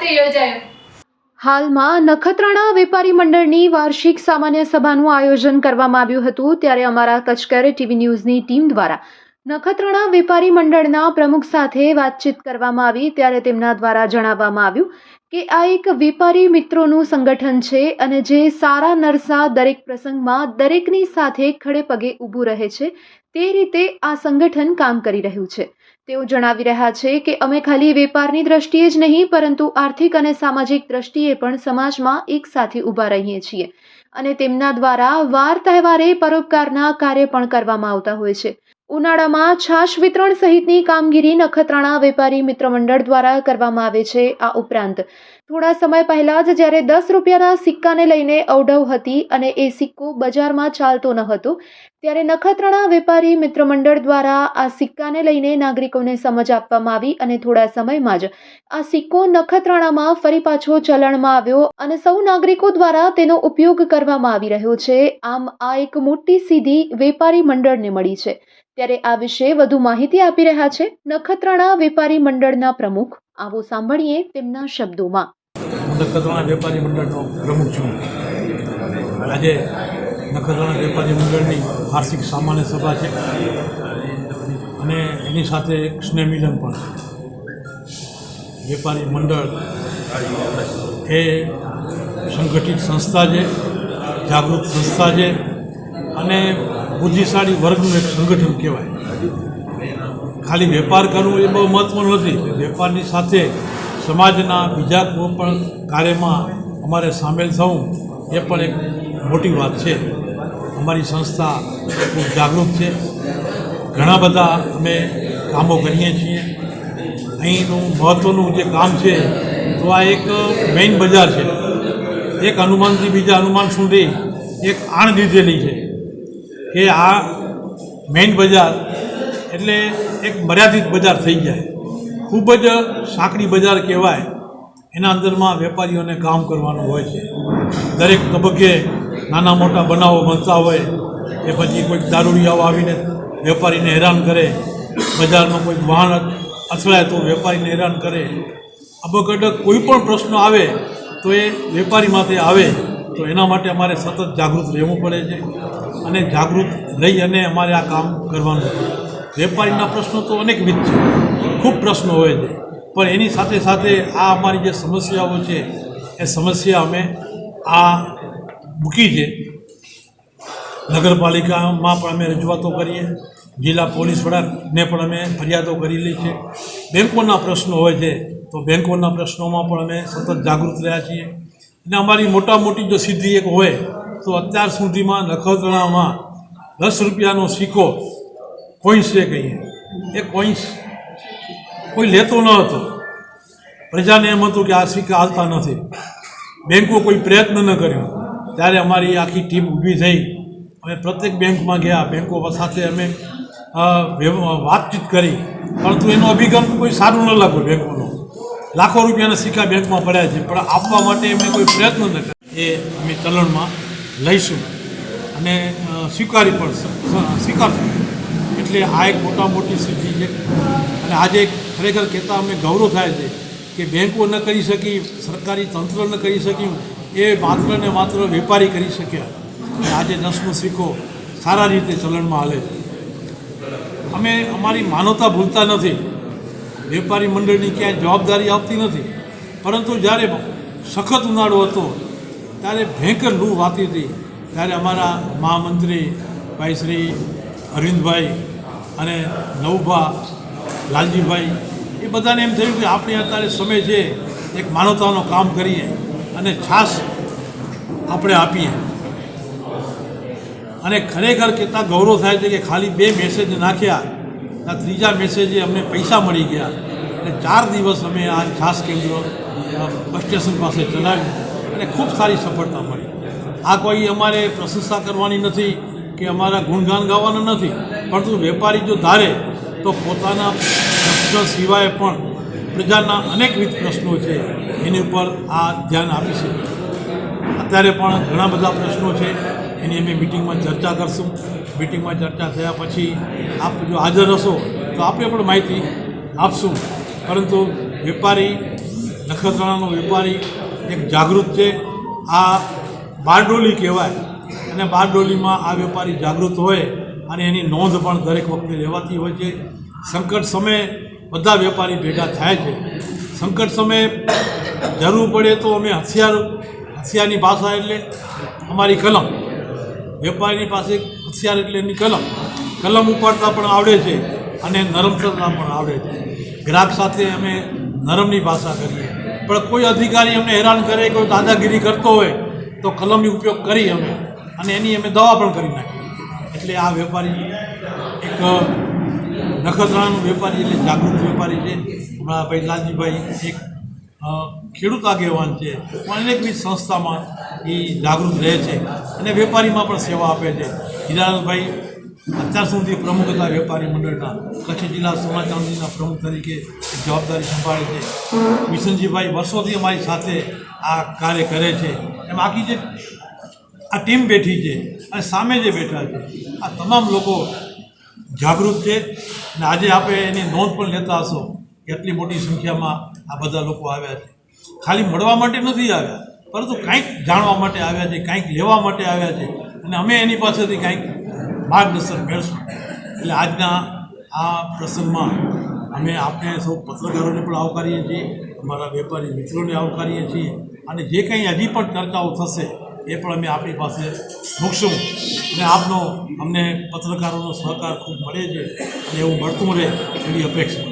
ખાતે યોજાયો. હાલમાં નખત્રાણા વેપારી મંડળની વાર્ષિક સામાન્ય સભાનું આયોજન કરવામાં આવ્યું હતું, ત્યારે અમારા કચકર ટીવી ન્યૂઝની ટીમ દ્વારા નખત્રાણા વેપારી મંડળના પ્રમુખ સાથે વાતચીત કરવામાં આવી, ત્યારે તેમના દ્વારા જણાવવામાં આવ્યું કે આ એક વેપારી મિત્રોનું સંગઠન છે અને જે સારા નરસા દરેક પ્રસંગમાં દરેકની સાથે ખડે પગે ઊભું રહે છે, તે રીતે આ સંગઠન કામ કરી રહ્યું છે. તેઓ જણાવી રહ્યા છે કે અમે ખાલી વેપારની દ્રષ્ટિએ જ નહીં, પરંતુ આર્થિક અને સામાજિક દ્રષ્ટિએ પણ સમાજમાં એક સાથે ઊભા રહીએ છીએ. અને તેમના દ્વારા વાર તહેવારે પરોપકારના કાર્ય પણ કરવામાં આવતા હોય છે. ઉનાળામાં છાશ વિતરણ સહિતની કામગીરી નખત્રાણા વેપારી મિત્ર મંડળ દ્વારા કરવામાં આવે છે આ ઉપરાંત થોડા સમય પહેલાં જ જ્યારે દસ રૂપિયાના સિક્કાને લઈને અવઢવ હતી અને એ સિક્કો બજારમાં ચાલતો ન હતો, ત્યારે નખત્રાણા વેપારી મિત્ર મંડળ દ્વારા આ સિક્કાને લઈને નાગરિકોને સમજ આપવામાં આવી અને થોડા સમયમાં જ આ સિક્કો નખત્રાણામાં ફરી પાછો ચલણમાં આવ્યો અને સૌ નાગરિકો દ્વારા તેનો ઉપયોગ કરવામાં આવી રહ્યો છે. આમ આ એક મોટી સીધી વેપારી મંડળને મળી છે. ત્યારે આ વિશે વધુ માહિતી આપી રહ્યા છે નખત્રાણા વેપારી મંડળના પ્રમુખ. આવો સાંભળીએ તેમના શબ્દોમાં. નખત્રાણા વેપારી મંડળનો પ્રમુખ છું. આજે નખત્રાણા વેપારી મંડળની વાર્ષિક સામાન્ય સભા છે. અને એની સાથે એક સ્નેહ મિલન પણ વેપારી મંડળ એ સંગઠિત સંસ્થા છે, જાગૃત સંસ્થા છે અને બુદ્ધિશાળી વર્ગનું એક સંગઠન કહેવાય. ખાલી વેપાર કરવો એ બહુ મહત્ત્વનું નથી. વેપારની સાથે સમાજના બીજા કોઈ પણ કાર્યમાં અમારે સામેલ થવું એ પણ એક મોટી વાત છે. અમારી સંસ્થા ખૂબ જાગૃત છે. ઘણા બધા અમે કામો કરીએ છીએ. અહીંનું મહત્ત્વનું જે કામ છે, તો આ એક મેઇન બજાર છે. એક હનુમાનથી બીજા હનુમાન સુધી એક આણ દીધેલી છે કે આ મેઇન બજાર એટલે એક મર્યાદિત બજાર થઈ જાય. ખૂબ જ સાંકડી બજાર કહેવાય. એના અંદરમાં વેપારીઓને કામ કરવાનું હોય છે. દરેક તબક્કે નાના મોટા બનાવો બનતા હોય, કે પછી કોઈક દારૂડિયાઓ આવીને વેપારીને હેરાન કરે, બજારમાં કોઈ વાહન અથડાય તો વેપારીને હેરાન કરે. અબકડક કોઈ પણ પ્રશ્ન આવે તો એ વેપારી માથે આવે. તો એના માટે અમારે સતત જાગૃત રહેવું પડે છે અને જાગૃત રહી અને અમારે આ કામ કરવાનું છે. વેપારીના પ્રશ્નો તો અનેકવિધ છે. ખૂબ પ્રશ્નો હોય છે. પણ એની સાથે સાથે આ અમારી જે સમસ્યાઓ છે, એ સમસ્યા અમે આ મૂકી છે. નગરપાલિકામાં પણ અમે રજૂઆતો કરીએ. જિલ્લા પોલીસ વડાને પણ અમે ફરિયાદો કરેલી છે બેંકોના પ્રશ્નો હોય છે, તો બેંકોના પ્રશ્નોમાં પણ અમે સતત જાગૃત રહ્યા છીએ. અને અમારી મોટા મોટી જો સિદ્ધિ એક હોય, તો અત્યાર સુધીમાં નખત્રાણામાં દસ રૂપિયાનો સિક્કો કોઈન્સ કહીએ એ કોઈન્સ કોઈ લેતો ન હતો. પ્રજાને એમ હતું કે આ સિક્કા હાલતા નથી. બેંકો કોઈ પ્રયત્ન ન કર્યો. ત્યારે અમારી આખી ટીમ ઊભી થઈ અમે પ્રત્યેક બેંકમાં ગયા. બેંકો સાથે અમે વાતચીત કરી. પરંતુ એનો અભિગમ કોઈ સારું ન લાગ્યો બેંકોનો. લાખો રૂપિયાના સિક્કા બેંકમાં પડ્યા છે. પણ આપવા માટે અમે કોઈ પ્રયત્ન ન કર્યો. એ અમે ચલણમાં લઈશું. અને સ્વીકારી પણ સ્વીકારશું. એટલે આ એક મોટા મોટી સિદ્ધિ છે. અને આજે ખરેખર કહેતા અમને ગૌરવ થાય છે કે બેંકો ન કરી શકી, સરકારી તંત્ર ન કરી શક્યું, એ માત્ર ને માત્ર વેપારી કરી શક્યા. અને આજે દસમો સિક્કો સારા રીતે ચલણમાં હાલે અમે અમારી માનવતા ભૂલતા નથી. વેપારી મંડળની ક્યાંય જવાબદારી આવતી નથી. પરંતુ જ્યારે સખત ઉનાળો હતો, ત્યારે ભયંકર લૂ વાતી હતી. ત્યારે અમારા મહામંત્રી ભાઈ શ્રી અરવિંદભાઈ અને નવભા, લાલજીભાઈ, એ બધાને એમ થયું કે આપણે અત્યારે સમય છે, એક માનવતાનો કામ કરીએ અને છાસ આપણે આપીએ. અને ખરેખર કેટલા ગૌરવ થાય છે કે ખાલી બે મેસેજ નાખ્યા ત્રીજા મેસેજે અમને પૈસા મળી ગયા. અને ચાર દિવસ અમે આ છાસ કેન્દ્ર બસ સ્ટેશન પાસે ચલાવ્યું અને ખૂબ સારી સફળતા મળી. આ કોઈ અમારે પ્રશંસા કરવાની નથી કે અમારા ગુણગાન ગાવાના નથી. પરંતુ વેપારી જો ધારે, તો પોતાના પ્રશ્ન સિવાય પણ પ્રજાના અનેકવિધ પ્રશ્નો છે, એની ઉપર આ ધ્યાન આપી શકે. અત્યારે પણ ઘણા બધા પ્રશ્નો છે, એની અમે મિટિંગમાં ચર્ચા કરશું. મિટિંગમાં ચર્ચા થયા પછી આપ જો હાજર હશો, તો આપણે પણ માહિતી આપશું. પરંતુ વેપારી, નખત્રાણાનો વેપારી એક જાગૃત છે. આ બારડોલી કહેવાય. અને બારડોલીમાં આ વેપારી જાગૃત હોય અને એની નોંધ પણ દરેક વખતે લેવાતી હોય છે. સંકટ સમયે બધા વેપારી ભેગા થાય છે. સંકટ સમયે જરૂર પડે તો અમે હથિયાર, હથિયારની ભાષા એટલે અમારી કલમ. વેપારીની પાસે હથિયાર એટલે એની કલમ. કલમ ઉપાડતા પણ આવડે છે અને નરમ કરતા પણ આવડે છે. ગ્રાહક સાથે અમે નરમની ભાષા કરીએ. પણ કોઈ અધિકારી અમને હેરાન કરે, કોઈ દાદાગીરી કરતો હોય, તો કલમની ઉપયોગ કરી અમે. અને એની અમે દવા પણ કરી નાખીએ. એટલે આ વેપારી એક નખત્રાણાનો વેપારી એટલે જાગૃત વેપારી છે. હમણાં ભાઈ લાલજીભાઈ એક ખેડૂત આગેવાન છે. પણ અનેકવિધ સંસ્થામાં એ જાગૃત રહે છે અને વેપારીમાં પણ સેવા આપે છે. હિરાલાલભાઈ અત્યાર સુધી પ્રમુખ હતા વેપારી મંડળના. કચ્છ જિલ્લા સોના ચાંદીના પ્રમુખ તરીકે જવાબદારી સંભાળે છે. વિશનજીભાઈ વર્ષોથી અમારી સાથે આ કાર્ય કરે છે. એમ આખી જે આ ટીમ બેઠી છે, અને સામે જે બેઠા છે, આ તમામ લોકો જાગૃત છે. અને આજે આપણે એની નોંધ પણ લેતા હશો કેટલી મોટી સંખ્યામાં આ બધા લોકો આવ્યા છે. ખાલી મળવા માટે નથી આવ્યા, પરંતુ કાંઈક જાણવા માટે આવ્યા છે, કાંઈક લેવા માટે આવ્યા છે. અને અમે એની પાસેથી કાંઈક માર્ગદર્શન મેળશું એટલે આજના આ પ્રસંગમાં અમે આપણે સૌ પત્રકારોને પણ આવકારીએ છીએ, અમારા વેપારી મિત્રોને આવકારીએ છીએ, અને જે કંઈ હજી પણ ચર્ચાઓ થશે એ પણ અમે આપણી પાસે મૂકશું અને આપનો અમને પત્રકારોનો સહકાર ખૂબ મળે છે અને એવું મળતું રહે એવી અપેક્ષા.